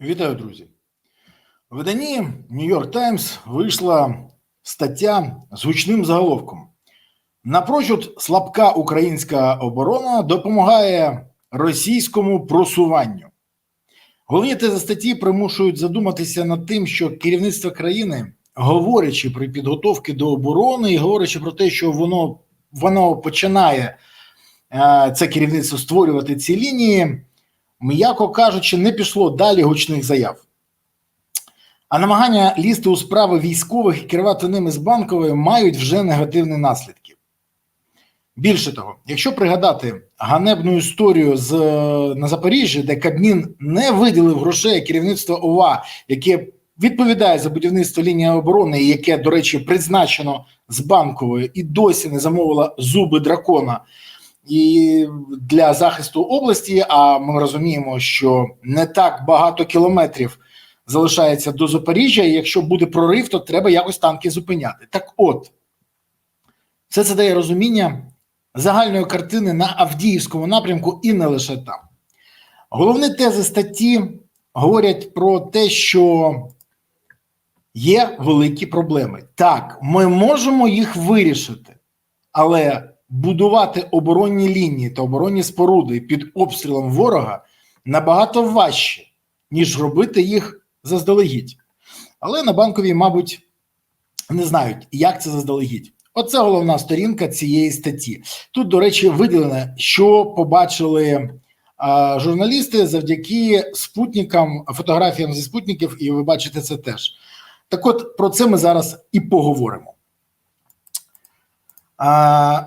Вітаю, друзі. В виданні New York Times вийшла стаття з гучним заголовком. Напрочуд слабка українська оборона допомагає російському просуванню. Головні тези статті примушують задуматися над тим, що керівництво країни, говорячи про підготовки до оборони і говорячи про те, що воно воно починає е, це керівництво створювати ці лінії, м'яко кажучи, не пішло далі гучних заяв. А намагання лізти у справи військових і керувати ними з банкової мають вже негативні наслідки. Більше того, якщо пригадати ганебну історію з на Запоріжжі, де Кабмін не виділив грошей керівництва ОВА, яке відповідає за будівництво лінії оборони, яке, до речі, призначено з банкової і досі не замовила зуби дракона і для захисту області. А ми розуміємо, що не так багато кілометрів залишається до Запоріжжя. і Якщо буде прорив, то треба якось танки зупиняти. Так, от все це дає розуміння загальної картини на Авдіївському напрямку і не лише там. Головні тези статті говорять про те, що є великі проблеми. Так, ми можемо їх вирішити, але будувати оборонні лінії та оборонні споруди під обстрілом ворога набагато важче, ніж робити їх заздалегідь. Але на банковій, мабуть, не знають, як це заздалегідь. Оце головна сторінка цієї статті. Тут, до речі, виділено, що побачили а, журналісти завдяки спутникам, фотографіям зі спутників, і ви бачите це теж. Так от про це ми зараз і поговоримо. А,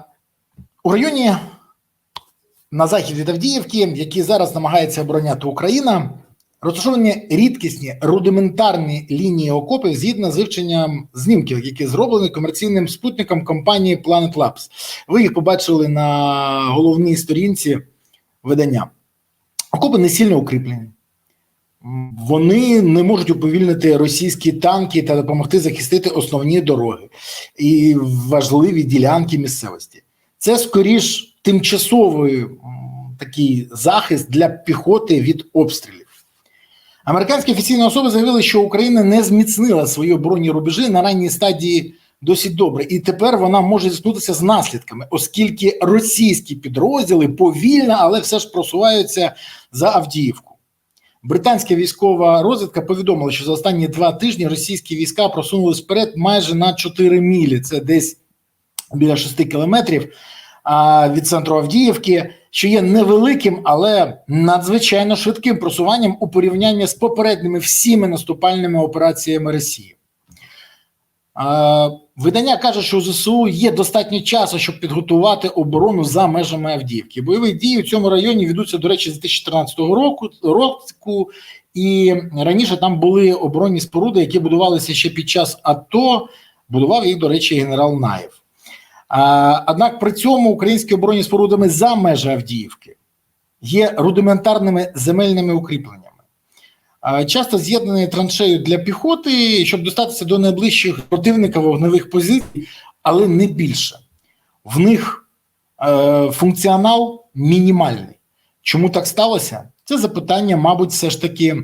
у районі на захід від Авдіївки, які зараз намагається обороняти Україна, розташовані рідкісні рудиментарні лінії окопів згідно з вивченням знімків, які зроблені комерційним спутником компанії Planet Labs. Ви їх побачили на головній сторінці видання. Окопи не сильно укріплені. Вони не можуть уповільнити російські танки та допомогти захистити основні дороги і важливі ділянки місцевості. Це скоріш тимчасовий такий захист для піхоти від обстрілів. Американські офіційні особи заявили, що Україна не зміцнила свої оборонні рубежі на ранній стадії досить добре, і тепер вона може зіткнутися з наслідками, оскільки російські підрозділи повільно, але все ж просуваються за Авдіївку. Британська військова розвідка повідомила, що за останні два тижні російські війська просунулись вперед майже на 4 мілі. Це десь біля 6 кілометрів від центру Авдіївки, що є невеликим, але надзвичайно швидким просуванням у порівнянні з попередніми всіми наступальними операціями Росії. Видання каже, що у ЗСУ є достатньо часу, щоб підготувати оборону за межами Авдіївки. Бойові дії в цьому районі ведуться, до речі, з 2014 року року, і раніше там були оборонні споруди, які будувалися ще під час АТО. Будував їх, до речі, генерал Наєв. Однак при цьому українські оборонні спорудами за межі Авдіївки є рудиментарними земельними укріпленнями, часто з'єднані траншею для піхоти, щоб достатися до найближчих противника вогневих позицій, але не більше. В них е, функціонал мінімальний. Чому так сталося? Це запитання, мабуть, все ж таки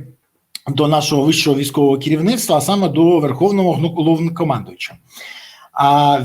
до нашого вищого військового керівництва, а саме до Верховного головнокомандуюча. А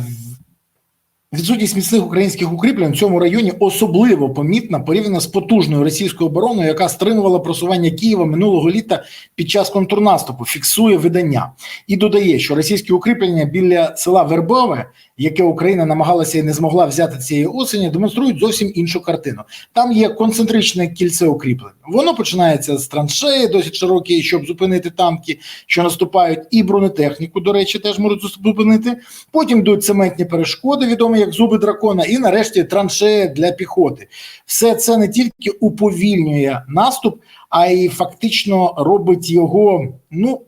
Відсутність міцних українських укріплень в цьому районі особливо помітна порівняно з потужною російською обороною, яка стримувала просування Києва минулого літа під час контрнаступу. Фіксує видання і додає, що російські укріплення біля села Вербове, яке Україна намагалася і не змогла взяти цієї осені, демонструють зовсім іншу картину. Там є концентричне кільце укріплень. Воно починається з траншеї, досить широкі, щоб зупинити танки, що наступають, і бронетехніку. До речі, теж можуть зупинити. Потім йдуть цементні перешкоди, відомі як зуби дракона, і нарешті траншея для піхоти. Все це не тільки уповільнює наступ, а й фактично робить його, ну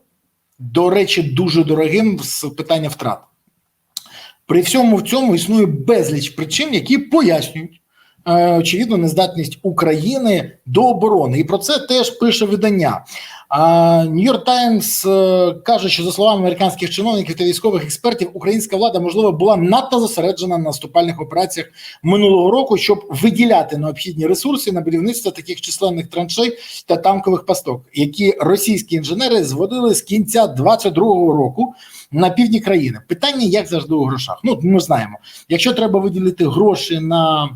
до речі, дуже дорогим з питання втрат. При всьому в цьому існує безліч причин, які пояснюють е, очевидно нездатність України до оборони. І про це теж пише видання. Нью-Йорк Таймс е, каже, що за словами американських чиновників та військових експертів, українська влада можливо була надто зосереджена на наступальних операціях минулого року, щоб виділяти необхідні ресурси на будівництво таких численних траншей та танкових пасток, які російські інженери зводили з кінця 22-го року на півдні країни. Питання як завжди у грошах. Ну ми знаємо, якщо треба виділити гроші на,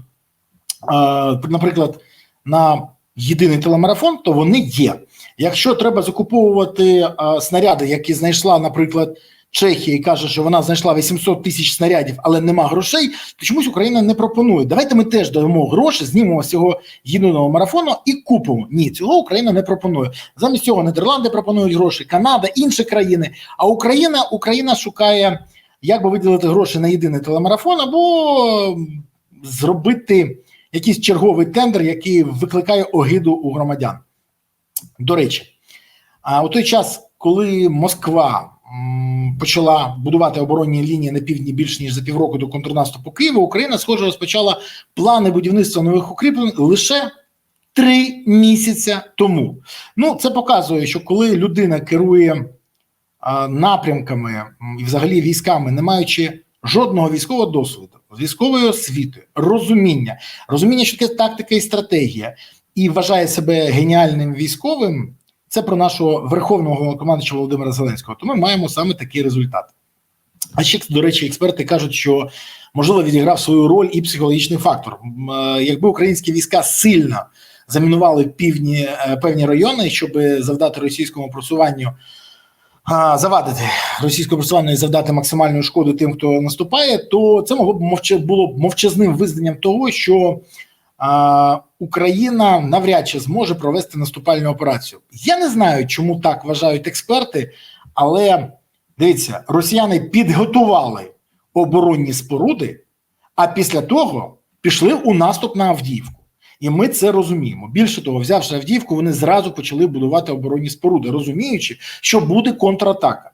наприклад, на єдиний телемарафон, то вони є. Якщо треба закуповувати снаряди, які знайшла, наприклад, Чехія, і каже, що вона знайшла 800 тисяч снарядів, але нема грошей, то чомусь Україна не пропонує. Давайте ми теж дамо гроші, знімемо цього єдиного марафону і купимо. Ні, цього Україна не пропонує. Замість цього Нідерланди пропонують гроші, Канада, інші країни. А Україна Україна шукає, як би виділити гроші на єдиний телемарафон, або зробити якийсь черговий тендер, який викликає огиду у громадян. До речі, а у той час, коли Москва почала будувати оборонні лінії на півдні більш ніж за півроку до контрнаступу Києва, Україна, схоже, розпочала плани будівництва нових укріплень лише три місяці тому. Ну, це показує, що коли людина керує напрямками і взагалі військами, не маючи жодного військового досвіду, військової освіти, розуміння, розуміння, що таке тактика і стратегія і вважає себе геніальним військовим, це про нашого верховного головнокомандуюча Володимира Зеленського. То ми маємо саме такий результат. А ще, до речі, експерти кажуть, що можливо відіграв свою роль і психологічний фактор. Е, якби українські війська сильно замінували півні е, певні райони, щоб завдати російському просуванню. Завадити російському просуванню і завдати максимальну шкоду тим, хто наступає, то це могло б мовче було б мовчазним визнанням того, що Україна навряд чи зможе провести наступальну операцію. Я не знаю, чому так вважають експерти, але дивіться, росіяни підготували оборонні споруди, а після того пішли у наступ на Авдіївку. І ми це розуміємо. Більше того, взявши Авдіївку, вони зразу почали будувати оборонні споруди, розуміючи, що буде контратака.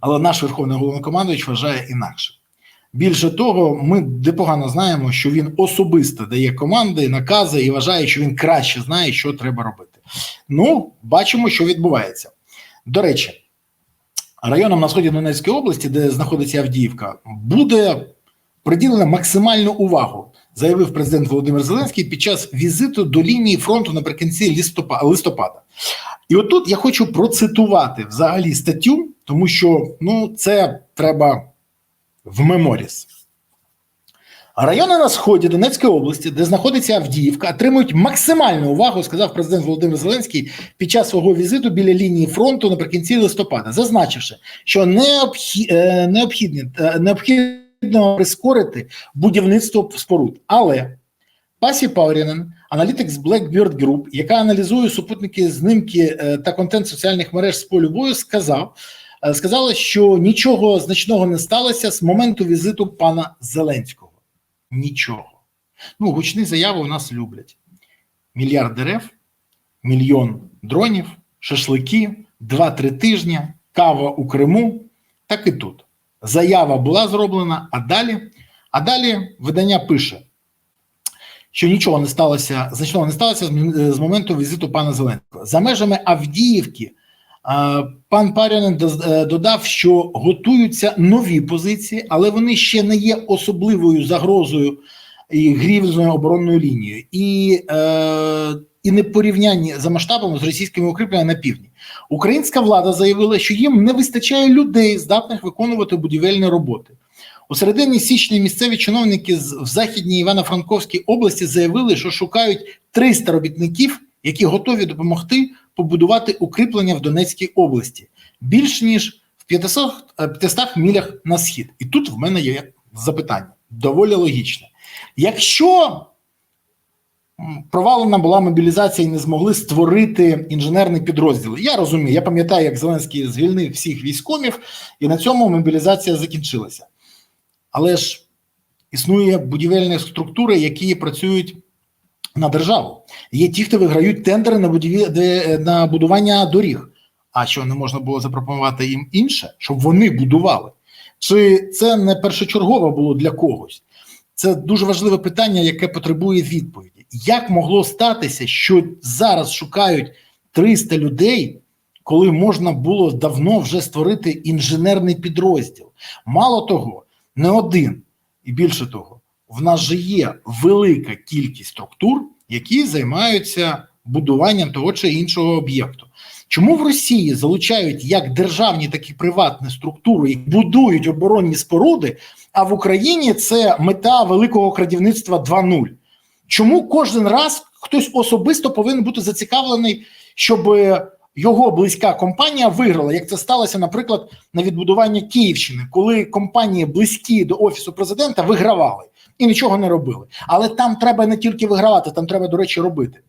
Але наш верховний головнокомандуючий вважає інакше. Більше того, ми непогано знаємо, що він особисто дає команди, накази і вважає, що він краще знає, що треба робити. Ну, бачимо, що відбувається. До речі, районом на сході Донецької області, де знаходиться Авдіївка, буде приділена максимальну увагу, заявив президент Володимир Зеленський під час візиту до лінії фронту наприкінці листопада. І отут я хочу процитувати взагалі статтю, тому що ну, це треба в Меморіс. Райони на сході Донецької області, де знаходиться Авдіївка, отримують максимальну увагу, сказав президент Володимир Зеленський під час свого візиту біля лінії фронту наприкінці листопада, зазначивши, що необхідно, необхідно прискорити будівництво споруд. Але Пасі Паурінен, аналітик з Blackbird Group, яка аналізує супутники, знимки та контент соціальних мереж з полю бою, сказав. Сказала, що нічого значного не сталося з моменту візиту пана Зеленського. Нічого. Ну, гучні заяви у нас люблять: мільярд дерев, мільйон дронів, шашлики, два-три тижні, кава у Криму. Так і тут. Заява була зроблена, а далі, а далі видання пише, що нічого не сталося, значного не сталося з моменту візиту пана Зеленського. За межами Авдіївки. Пан Парянин додав, що готуються нові позиції, але вони ще не є особливою загрозою і грівзною оборонною лінією, і е, і не порівнянні за масштабами з російськими укріпленнями на півдні. Українська влада заявила, що їм не вистачає людей, здатних виконувати будівельні роботи. У середині січня місцеві чиновники в західній Івано-Франковській області заявили, що шукають 300 робітників, які готові допомогти побудувати укріплення в Донецькій області більш ніж в 500, 500 мілях на схід. І тут в мене є запитання доволі логічне. Якщо провалена була мобілізація і не змогли створити інженерний підрозділ, я розумію, я пам'ятаю, як Зеленський звільнив всіх військомів, і на цьому мобілізація закінчилася. Але ж існує будівельні структури, які працюють на державу. Є ті, хто виграють тендери на будіві... на будування доріг. А що не можна було запропонувати їм інше, щоб вони будували? Чи це не першочергово було для когось? це дуже важливе питання, яке потребує відповіді. Як могло статися, що зараз шукають 300 людей, коли можна було давно вже створити інженерний підрозділ? Мало того, не один, і більше того, в нас же є велика кількість структур, які займаються будуванням того чи іншого об'єкту. Чому в Росії залучають як державні, так і приватні структури, які будують оборонні споруди, а в Україні це мета великого крадівництва 2.0? Чому кожен раз хтось особисто повинен бути зацікавлений, щоб його близька компанія виграла, як це сталося, наприклад, на відбудуванні Київщини, коли компанії близькі до офісу президента вигравали і нічого не робили. Але там треба не тільки вигравати, там треба, до речі, робити.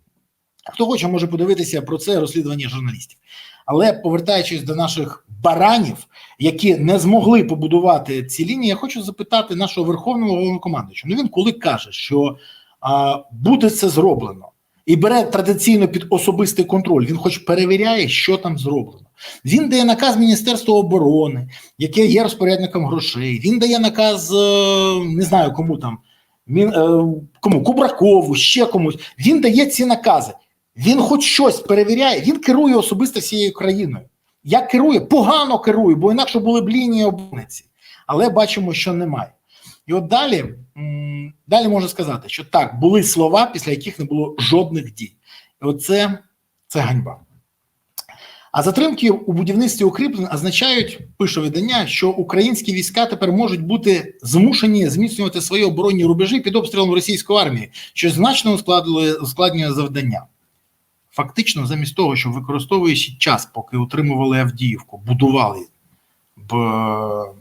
Хто хоче, може подивитися про це розслідування журналістів. Але повертаючись до наших баранів, які не змогли побудувати ці лінії, я хочу запитати нашого верховного головнокомандуюча. Ну він коли каже, що а, буде це зроблено і бере традиційно під особистий контроль. Він хоч перевіряє, що там зроблено. Він дає наказ Міністерства оборони, яке є розпорядником грошей. Він дає наказ, е, не знаю кому там, е, кому Кубракову, ще комусь. Він дає ці накази. Він хоч щось перевіряє, він керує особисто всією країною. Як керує? Погано керує, бо інакше були б лінії оборониці. Але бачимо, що немає. І от далі, далі можна сказати, що так, були слова, після яких не було жодних дій. І оце це ганьба. А затримки у будівництві укріплень означають, пише видання, що українські війська тепер можуть бути змушені зміцнювати свої оборонні рубежі під обстрілом російської армії, що значно ускладнює, ускладнює завдання. Фактично, замість того, щоб використовуючи час, поки утримували Авдіївку, будували б е,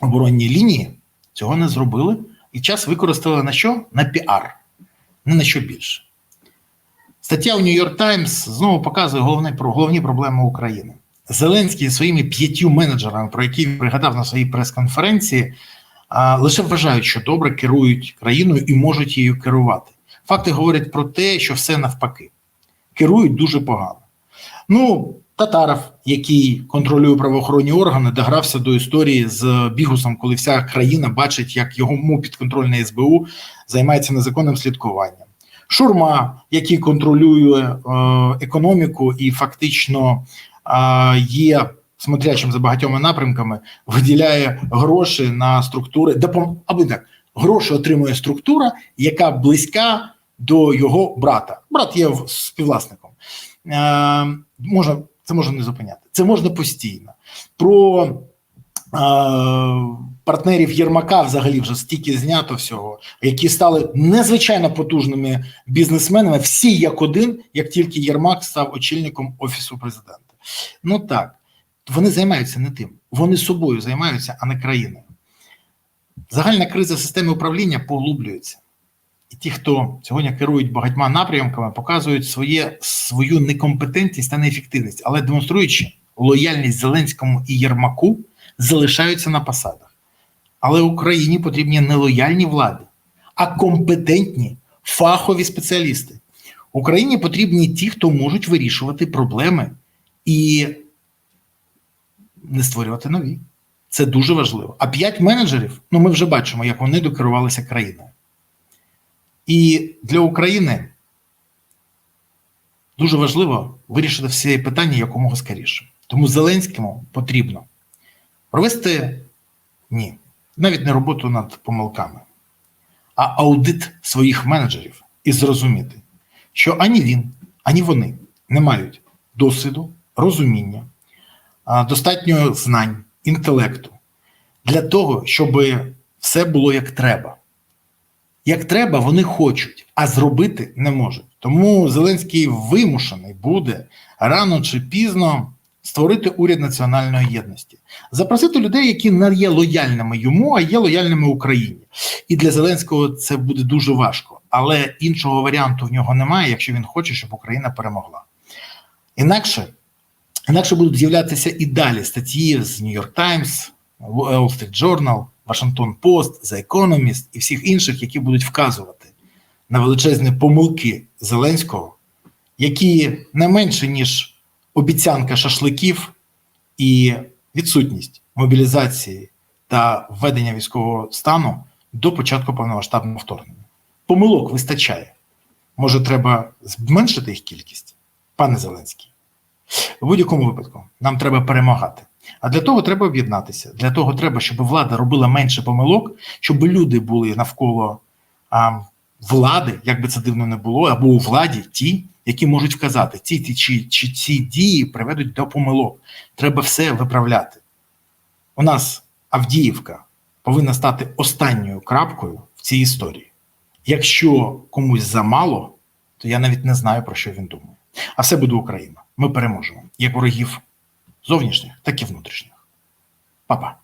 оборонні лінії, цього не зробили. І час використали на що? На піар, не на що більше. Стаття у Нью-Йорк Таймс знову показує головне, про головні проблеми України. Зеленський своїми п'ятью менеджерами, про які він пригадав на своїй прес-конференції, лише вважають, що добре керують країною і можуть її керувати. Факти говорять про те, що все навпаки керують дуже погано. Ну, Татаров, який контролює правоохоронні органи, догрався до історії з Бігусом, коли вся країна бачить, як йому підконтрольне СБУ займається незаконним слідкуванням. Шурма, який контролює е, економіку і фактично е, є смотрячим за багатьма напрямками, виділяє гроші на структури, допом... або так, гроші отримує структура, яка близька до його брата. Брат є співвласником. Е, можна, це можна не зупиняти. Це можна постійно. Про е, партнерів Єрмака взагалі вже стільки знято всього, які стали незвичайно потужними бізнесменами. Всі як один, як тільки Єрмак став очільником офісу президента. Ну так, вони займаються не тим, вони собою займаються, а не країною. Загальна криза системи управління поглублюється. І ті, хто сьогодні керують багатьма напрямками, показують своє, свою некомпетентність та неефективність, але демонструючи лояльність Зеленському і Єрмаку, залишаються на посадах. Але Україні потрібні не лояльні влади, а компетентні фахові спеціалісти. Україні потрібні ті, хто можуть вирішувати проблеми і не створювати нові. Це дуже важливо. А п'ять менеджерів, ну ми вже бачимо, як вони докерувалися країною. І для України дуже важливо вирішити всі питання якомога скоріше. Тому Зеленському потрібно провести ні, навіть не роботу над помилками, а аудит своїх менеджерів і зрозуміти, що ані він, ані вони не мають досвіду, розуміння, достатньо знань, інтелекту для того, щоб все було як треба. Як треба, вони хочуть, а зробити не можуть. Тому Зеленський вимушений буде рано чи пізно створити уряд національної єдності, запросити людей, які не є лояльними йому, а є лояльними Україні. І для Зеленського це буде дуже важко, але іншого варіанту в нього немає, якщо він хоче, щоб Україна перемогла. Інакше, інакше будуть з'являтися і далі статті з York Times, Wall Street Journal, Вашингтон Пост, The Economist і всіх інших, які будуть вказувати на величезні помилки Зеленського, які не менше, ніж обіцянка шашликів і відсутність мобілізації та введення військового стану до початку повномасштабного вторгнення. Помилок вистачає. Може, треба зменшити їх кількість, пане Зеленський. У будь-якому випадку нам треба перемагати. А для того треба об'єднатися. Для того треба, щоб влада робила менше помилок, щоб люди були навколо а, влади, як би це дивно не було, або у владі ті, які можуть вказати, ці ті чи, чи ці дії приведуть до помилок. Треба все виправляти. У нас Авдіївка повинна стати останньою крапкою в цій історії. Якщо комусь замало, то я навіть не знаю, про що він думає. А все буде Україна. Ми переможемо як ворогів зовнішніх, так і внутрішніх. Па-па.